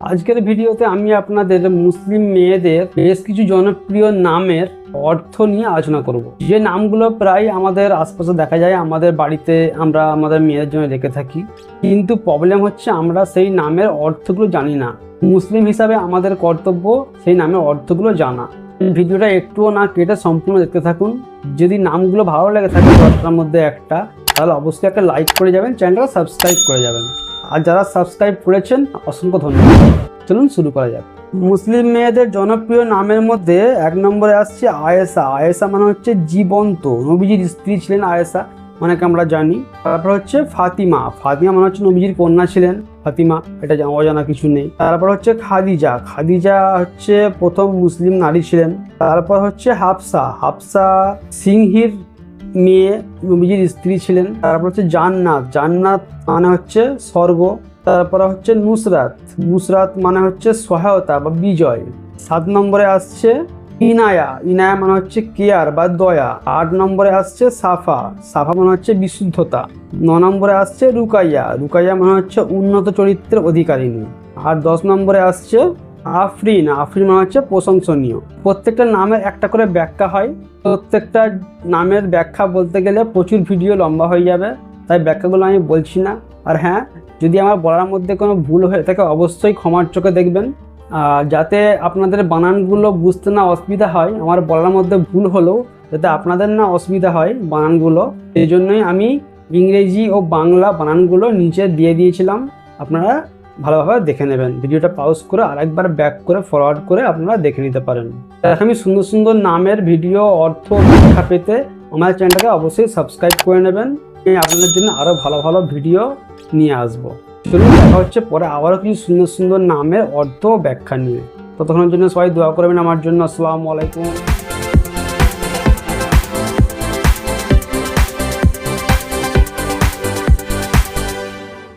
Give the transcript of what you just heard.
আজকের ভিডিওতে আমি আপনাদের মুসলিম মেয়েদের বেশ কিছু জনপ্রিয় নামের অর্থ নিয়ে আলোচনা করব। যে নামগুলো প্রায় আমাদের আশপাশে দেখা যায়, আমাদের বাড়িতে আমরা আমাদের মেয়েদের জন্য রেখে থাকি। কিন্তু প্রবলেম হচ্ছে আমরা সেই নামের অর্থগুলো জানি না। মুসলিম হিসাবে আমাদের কর্তব্য সেই নামের অর্থগুলো জানা। ভিডিওটা একটুও না কেটে সম্পূর্ণ দেখতে থাকুন। যদি নামগুলো ভালো লেগে থাকে দশটার মধ্যে একটা, তাহলে অবশ্যই একটা লাইক করে যাবেন চ্যানেলটা সাবস্ক্রাইব করে যাবেন। আর যারা সাবস্ক্রাইব করেছেন, অসংখ্য ধন্যবাদ। চলুন শুরু করা যাক। মুসলিম মেয়েদের জনপ্রিয় নামের মধ্যে এক নম্বরে আসছে আয়েসা আয়েসা মানে হচ্ছে জীবন্ত। নবীজির স্ত্রী ছিলেন আয়েসা অনেকে আমরা জানি। তারপর হচ্ছে ফাতিমা। ফাতিমা মানে হচ্ছে নবীজির কন্যা ছিলেন ফাতিমা। এটা অজানা কিছু নেই। তারপর হচ্ছে খাদিজা। খাদিজা হচ্ছে প্রথম মুসলিম নারী ছিলেন। তারপর হচ্ছে হাফসা। হাফসা সিংহির মেয়ে নবীজির স্ত্রী ছিলেন। তারপর হচ্ছে জান্নাত। জান্নাত মানে হচ্ছে স্বর্গ, তারপরে হচ্ছে নুসরাত। নুসরাত মানে হচ্ছে সহায়তা বা বিজয়। সাত নম্বরে আসছে ইনায়া। ইনায়া মানে হচ্ছে কেয়ার বা দয়া। আট নম্বরে আসছে সাফা। সাফা মানে হচ্ছে বিশুদ্ধতা। ন নম্বরে আসছে রুকাইয়া। রুকাইয়া মানে হচ্ছে উন্নত চরিত্রের অধিকারিণী। আর দশ নম্বরে আসছে আফরিন আফরিন মানে হচ্ছে প্রশংসনীয়। প্রত্যেকটা নামের একটা করে ব্যাখ্যা হয়। প্রত্যেকটা নামের ব্যাখ্যা বলতে গেলে প্রচুর ভিডিও লম্বা হয়ে যাবে, তাই ব্যাখ্যাগুলো আমি বলছি না। আর হ্যাঁ যদি আমার বলার মধ্যে কোনো ভুল হয়ে থাকে অবশ্যই ক্ষমার চোখে দেখবেন। যাতে আপনাদের বানানগুলো বুঝতে না অসুবিধা হয়, আমার বলার মধ্যে ভুল হলেও যাতে আপনাদের না অসুবিধা হয় বানানগুলো এই জন্যই আমি ইংরেজি ও বাংলা বানানগুলো নিচে দিয়ে দিয়েছিলাম। আপনারা ভালোভাবে দেখে নেবেন। ভিডিওটা পাউজ করে আরেকবার ব্যাক করে ফরওয়ার্ড করে আপনারা দেখে নিতে পারেন। এরকমই সুন্দর সুন্দর নামের ভিডিও অর্থ ব্যাখ্যা পেতে আমার চ্যানেলটাকে অবশ্যই সাবস্ক্রাইব করে নেবেন। আমি আপনাদের জন্য আরও ভালো ভালো ভিডিও নিয়ে আসব। চলুন, দেখা হচ্ছে পরে আবারও কিছু সুন্দর সুন্দর নামের অর্থ ব্যাখ্যা নিয়ে। ততক্ষণের জন্য সবাই দোয়া করবেন আমার জন্য। আসসালামু আলাইকুম।